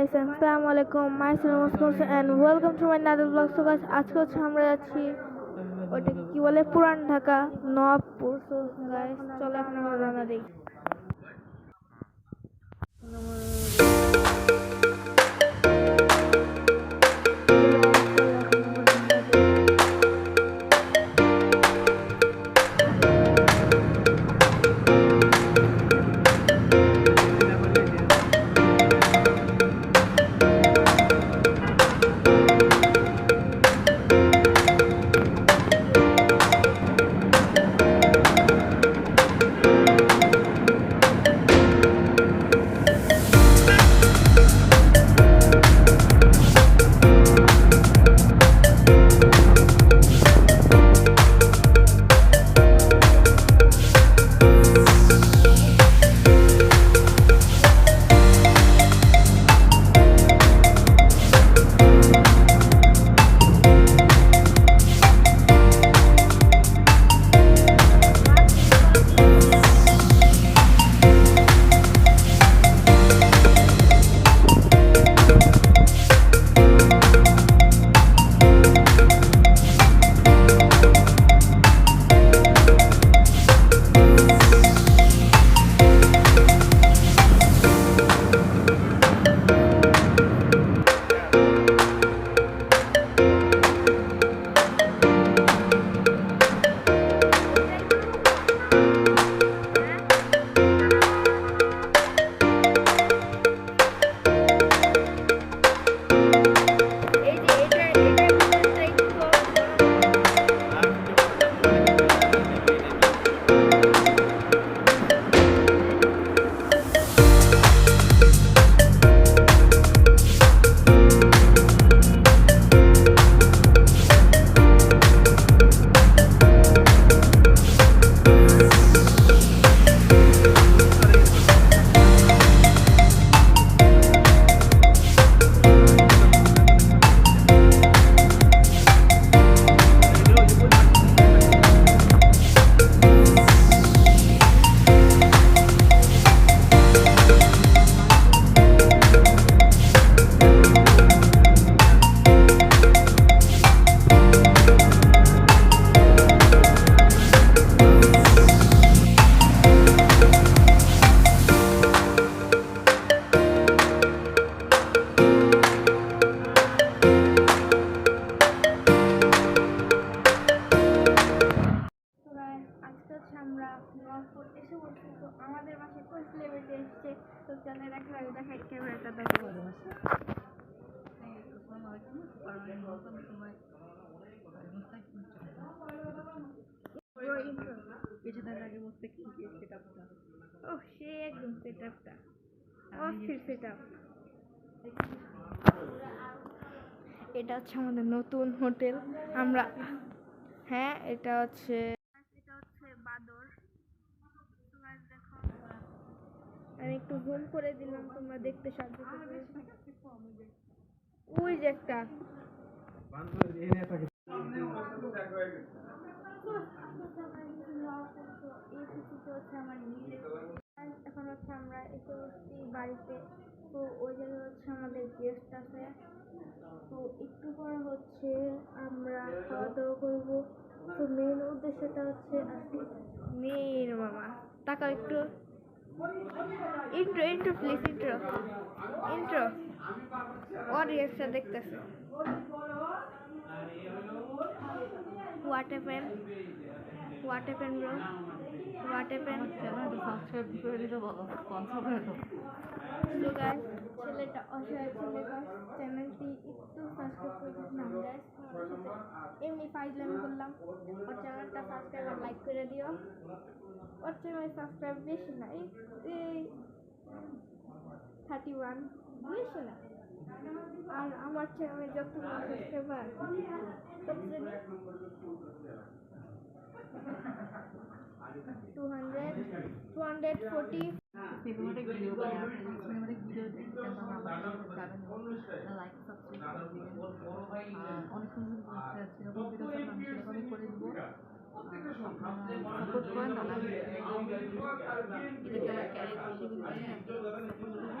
Guys আসসালামু আলাইকুম my নমস্কার and welcome to my another blog so guys আজকে হচ্ছে আমরা যাচ্ছি ওটা কি বলে, পুরান ঢাকা, নবাবপুর। সো গাইস চলো এখন আমরা রওনা দিই। ও সে একদম সেট আপটা অস্থির সেট আপ এটা হচ্ছে আমাদের নতুন হোটেল আমরা হ্যাঁ এটা হচ্ছে এটা হচ্ছে বাদর আমি একটু জুম করে দিলাম তোমরা দেখতে সাহায্য করবে ওই যে একটা এখন হচ্ছে আমরা এসে হচ্ছি বাড়িতে। তো ওই জায়গায় হচ্ছে আমাদের গেস্ট আছে। তো একটু পরে হচ্ছে আমরা খাওয়া দাওয়া করব। তো মেন উদ্দেশ্যটা হচ্ছে আজকে মেন মামা। টাকা একটু। Intro intro please intro intro অডিয়েন্সটা দেখতেছে। হোয়াট হ্যাপেন তো গাইস ছেলেটা অসহায় চ্যানেলটি একটু সাবস্ক্রাইব করে এমনি ফাইজলামি করলাম। ওর চ্যানেলটা সাবস্ক্রাইব আর লাইক করে দিও। ওর চ্যানেল সাবস্ক্রাইব বেশি না এই থার্টি ওয়ান বেশি না আর আমার চ্যানেলে যতগুলো subscriber two hundred two hundred forty cinematic video দেখতে যাবেন লাইক সাবস্ক্রাইব অনেক সুন্দর সুন্দর আছে। ভিডিও চান করে দিব। সাপোর্ট করেন তাহলে আমি এটাকে আমার ক্যারিয়ার হিসেবে নিয়ে আমি সাপোর্ট করব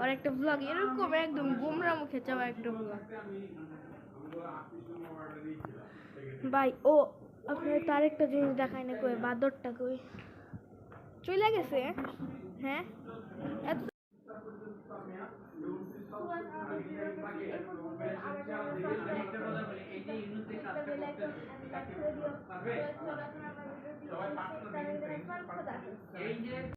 আর একটা ব্লগ এরকম একদম গুমরা মুখে চাওয়া একটা ব্লগ ভাই, ও আপনার তার একটা জিনিস দেখায় না কই, বাদরটা কই? চলে গেছে? হ্যাঁ? এত এই যে